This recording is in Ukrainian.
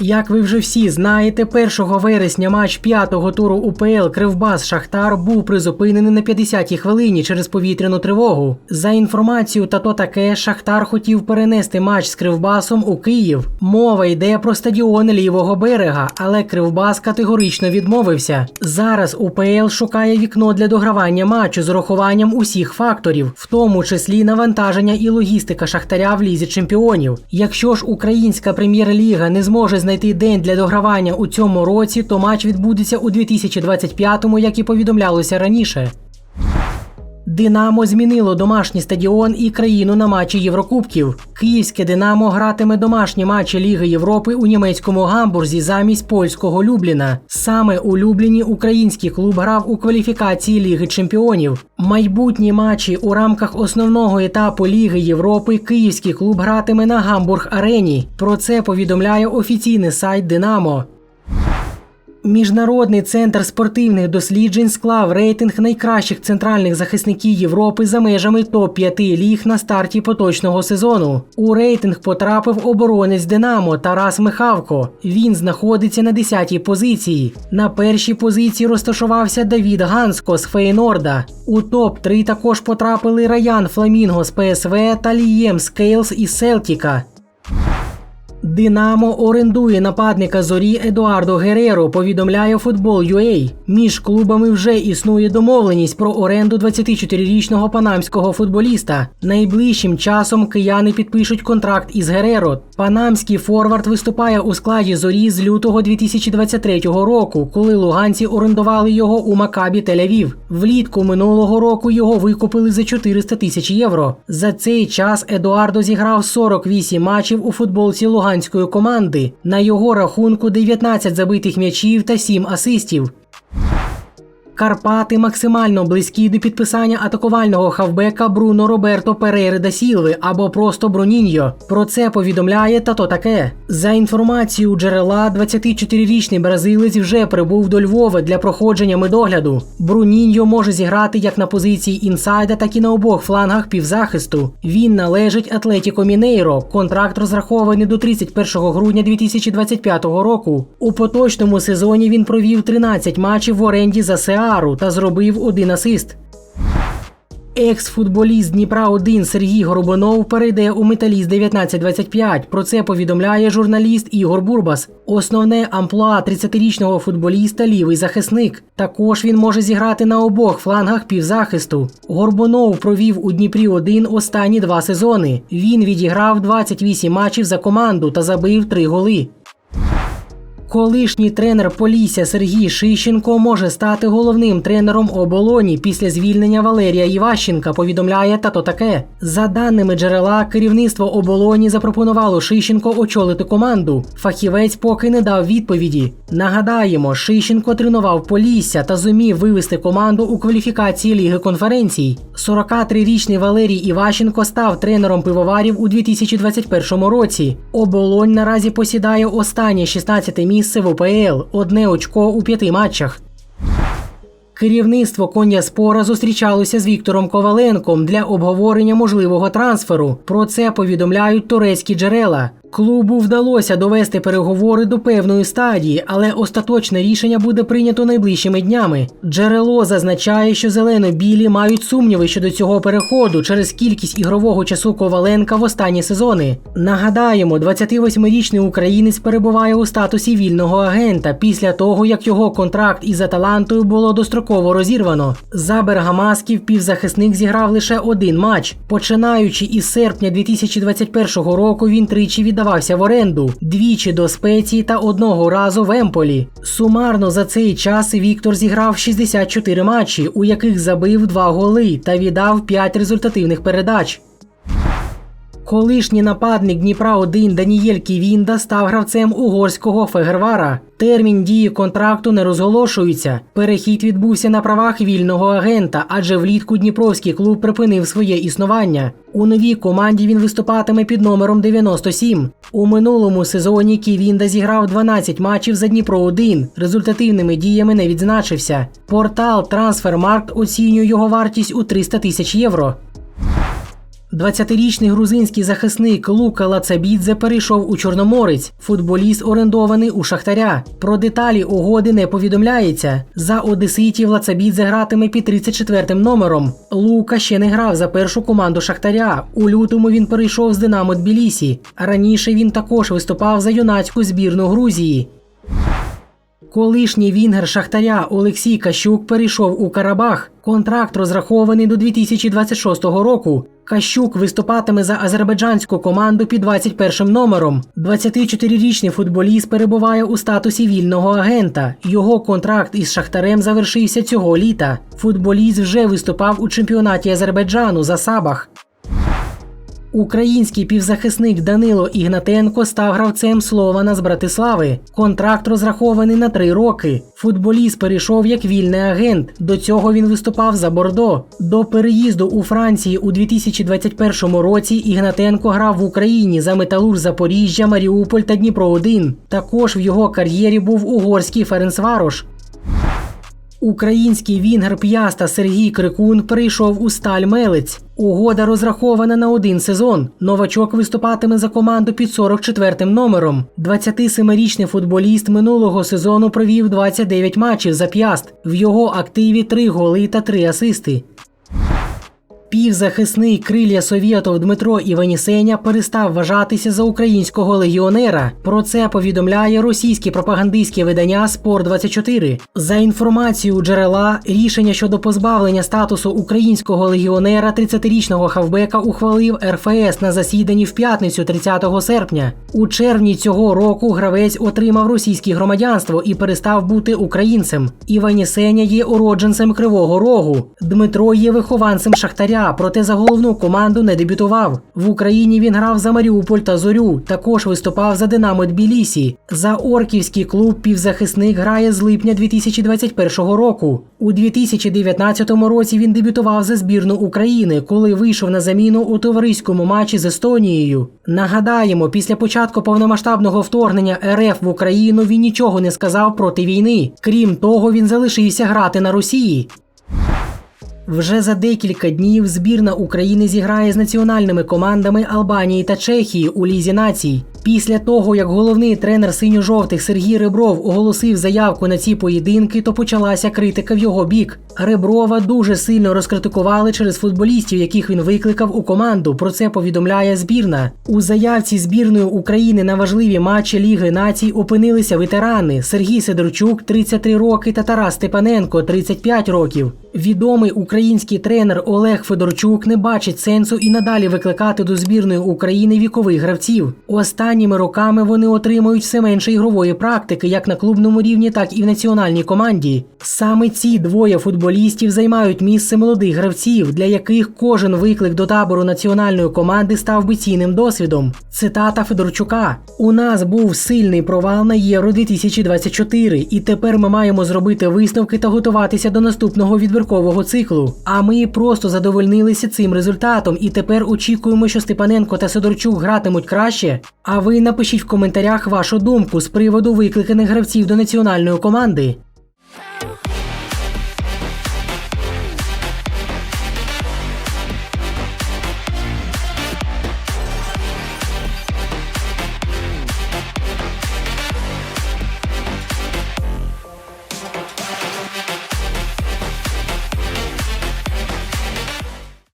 Як ви вже всі знаєте, 1 вересня матч п'ятого туру УПЛ Кривбас Шахтар був призупинений на 50-й хвилині через повітряну тривогу. За інформацією та то таке, Шахтар хотів перенести матч з Кривбасом у Київ. Мова йде про стадіон лівого берега, але Кривбас категорично відмовився. Зараз УПЛ шукає вікно для догравання матчу з урахуванням усіх факторів, в тому числі навантаження і логістика Шахтаря в лізі чемпіонів. Якщо ж українська прем'єр-ліга не зможе знайти день для догравання у цьому році, то матч відбудеться у 2025-му, як і повідомлялося раніше. Динамо змінило домашній стадіон і країну на матчі Єврокубків. Київське Динамо гратиме домашні матчі Ліги Європи у німецькому гамбурзі замість польського Любліна. Саме у Любліні український клуб грав у кваліфікації Ліги Чемпіонів. Майбутні матчі у рамках основного етапу Ліги Європи київський клуб гратиме на Гамбург Арені. Про це повідомляє офіційний сайт Динамо. Міжнародний центр спортивних досліджень склав рейтинг найкращих центральних захисників Європи за межами топ-5 ліг на старті поточного сезону. У рейтинг потрапив оборонець Динамо Тарас Михавко. Він знаходиться на 10-й позиції. На першій позиції розташувався Давід Ганско з Фейнорда. У топ-3 також потрапили Раян Фламінго з ПСВ та Лієм Скейлс із Селтіка. Динамо орендує нападника зорі Едуардо Гереро, повідомляє Football.ua. Між клубами вже існує домовленість про оренду 24-річного панамського футболіста. Найближчим часом кияни підпишуть контракт із Гереро. Панамський форвард виступає у складі зорі з лютого 2023 року, коли луганці орендували його у Макабі Тель-Авів. Влітку минулого року його викупили за 400 тисяч євро. За цей час Едуардо зіграв 48 матчів у футболці луганської команди. На його рахунку 19 забитих м'ячів та 7 асистів. Карпати максимально близькі до підписання атакувального хавбека Бруно Роберто Перейри да Сілви або просто Бруніньо. Про це повідомляє тато таке. За інформацією джерела, 24-річний бразилець вже прибув до Львова для проходження медогляду. Бруніньо може зіграти як на позиції інсайда, так і на обох флангах півзахисту. Він належить Атлетіко Мінейро. Контракт розрахований до 31 грудня 2025 року. У поточному сезоні він провів 13 матчів в оренді за СЕА та зробив один асист. Екс-футболіст Дніпра 1 Сергій Горобунов перейде у металіст 1925. Про це повідомляє журналіст Ігор Бурбас. Основне амплуа 30-річного футболіста лівий захисник. Також він може зіграти на обох флангах півзахисту. Горбунов провів у Дніпрі 1 останні два сезони. Він відіграв 28 матчів за команду та забив 3 голи. Колишній тренер Полісся Сергій Шищенко може стати головним тренером оболоні після звільнення Валерія Іващенка. Повідомляє тато таке. За даними джерела, керівництво оболоні запропонувало Шищенко очолити команду. Фахівець поки не дав відповіді. Нагадаємо, Шищенко тренував Полісся та зумів вивести команду у кваліфікації Ліги конференцій. 43-річний Валерій Іващенко став тренером пивоварів у 2021 році. Оболонь наразі посідає останнє 16 місце місце в УПЛ, одне очко у п'яти матчах. Керівництво коня спора зустрічалося з Віктором Коваленком для обговорення можливого трансферу. Про це повідомляють турецькі джерела. Клубу вдалося довести переговори до певної стадії, але остаточне рішення буде прийнято найближчими днями. Джерело зазначає, що зелено-білі мають сумніви щодо цього переходу через кількість ігрового часу Коваленка в останні сезони. Нагадаємо, 28-річний українець перебуває у статусі вільного агента після того, як його контракт із Аталантою було достроково розірвано. За Бергамасків півзахисник зіграв лише один матч. Починаючи із серпня 2021 року, він тричі від віддавався в оренду двічі до спеції та одного разу в Емполі. Сумарно за цей час Віктор зіграв 64 матчі, у яких забив 2 голи та віддав 5 результативних передач. Колишній нападник Дніпра 1 Данієль Ківінда став гравцем угорського Фегервара. Термін дії контракту не розголошується. Перехід відбувся на правах вільного агента, адже влітку Дніпровський клуб припинив своє існування. У новій команді він виступатиме під номером 97. У минулому сезоні Ківінда зіграв 12 матчів за Дніпро 1 Результативними діями не відзначився. Портал Трансфермаркт оцінює його вартість у 300 тисяч євро. 20-річний грузинський захисник Лука Лацабідзе перейшов у Чорноморець. Футболіст орендований у Шахтаря. Про деталі угоди не повідомляється. За одеситів Лацабідзе гратиме під 34-м номером. Лука ще не грав за першу команду Шахтаря. У лютому він перейшов з Динамо Тбілісі. Раніше він також виступав за юнацьку збірну Грузії. Колишній вінгер Шахтаря Олексій Кащук перейшов у Карабах. Контракт розрахований до 2026 року. Кащук виступатиме за азербайджанську команду під 21 номером. 24-річний футболіст перебуває у статусі вільного агента. Його контракт із Шахтарем завершився цього літа. Футболіст вже виступав у чемпіонаті Азербайджану за Сабах. Український півзахисник Данило Ігнатенко став гравцем Слована з Братислави. Контракт розрахований на три роки. Футболіст перейшов як вільний агент. До цього він виступав за Бордо. До переїзду у Франції у 2021 році Ігнатенко грав в Україні за Металург Запоріжжя, Маріуполь та Дніпро 1 Також в його кар'єрі був угорський Ференцварош. Український вінгер П'яста Сергій Крикун перейшов у сталь Мелець. Угода розрахована на один сезон. Новачок виступатиме за команду під 44-м номером. 27-річний футболіст минулого сезону провів 29 матчів за п'яст. В його активі 3 голи та 3 асисти. Півзахисний крилля Совєтов Дмитро Іванісеня перестав вважатися за українського легіонера. Про це повідомляє російське пропагандистське видання Спор 24 За інформацією джерела, рішення щодо позбавлення статусу українського легіонера 30-річного хавбека ухвалив РФС на засіданні в п'ятницю 30 серпня. У червні цього року гравець отримав російське громадянство і перестав бути українцем. Іванісеня є уродженцем Кривого Рогу. Дмитро є вихованцем Шахтаря проте за головну команду не дебютував. В Україні він грав за Маріуполь та Зорю. Також виступав за Динамо Тбілісі. За Орківський клуб півзахисник грає з липня 2021 року. У 2019 році він дебютував за збірну України, коли вийшов на заміну у товариському матчі з Естонією. Нагадаємо, після початку повномасштабного вторгнення РФ в Україну він нічого не сказав проти війни. Крім того, він залишився грати на Росії. Вже за декілька днів збірна України зіграє з національними командами Албанії та Чехії у Лізі націй. Після того, як головний тренер синьо-жовтих Сергій Ребров оголосив заявку на ці поєдинки, то почалася критика в його бік. Реброва дуже сильно розкритикували через футболістів, яких він викликав у команду. Про це повідомляє збірна. У заявці збірної України на важливі матчі Ліги націй опинилися ветерани Сергій Сидорчук, 33 роки, та Тарас Степаненко, 35 років. Відомий український тренер Олег Федорчук не бачить сенсу і надалі викликати до збірної України вікових гравців. Останніми роками вони отримують все менше ігрової практики, як на клубному рівні, так і в національній команді. Саме ці двоє футболістів займають місце молодих гравців, для яких кожен виклик до табору національної команди став би цінним досвідом. Цитата Федорчука: у нас був сильний провал на Євро 2024, і тепер ми маємо зробити висновки та готуватися до наступного відбіркового циклу. А ми просто задовольнилися цим результатом, і тепер очікуємо, що Степаненко та Сидорчук гратимуть краще. Ви напишіть в коментарях вашу думку з приводу викликаних гравців до національної команди.